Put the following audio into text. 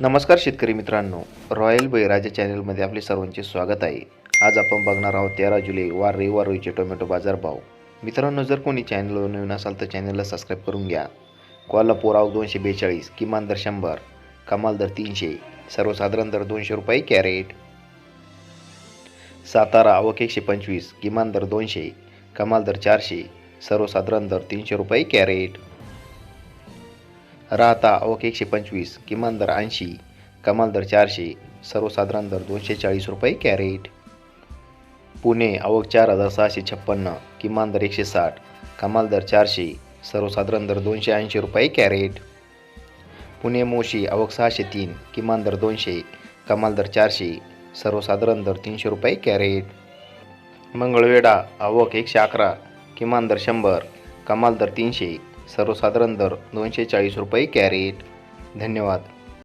नमस्कार शेतकरी मित्रांनो. रॉयल बळीराजा चॅनलमध्ये आपले सर्वांचे स्वागत आहे. आज आपण बघणार आहोत तेरा जुलै वार रविवार रोईचे टोमॅटो बाजारभाव मित्रांनो जर कोणी चॅनलवर नवीन असाल तर चॅनलला सबस्क्राईब करून घ्या. कोल्हापूर आवक दोनशे बेचाळीस किमान दर शंभर कमाल दर तीनशे सर्वसाधारण दर दोनशे रुपये कॅरेट. सातारा आवक एकशे पंचवीस किमान दर दोनशे कमाल दर चारशे सर्वसाधारण दर तीनशे रुपये कॅरेट. राहता आवक एकशे पंचवीस किमान दर ऐंशी कमाल दर चारशे सर्वसाधारण दर दोनशे चाळीस रुपये कॅरेट. पुणे आवक चार हजार सहाशे छप्पन्न किमान दर एकशे साठ कमाल दर चारशे सर्वसाधारण दर दोनशे ऐंशी रुपये कॅरेट. पुणे मोशी आवक सहाशे तीन किमान दर दोनशे कमाल दर चारशे सर्वसाधारण दर तीनशे रुपये कॅरेट. मंगळवेढा आवक एकशे अकरा किमान दर शंभर कमाल दर तीनशे सर्वसाधारण दर दोनशे चाळीस रुपये कॅरेट. धन्यवाद.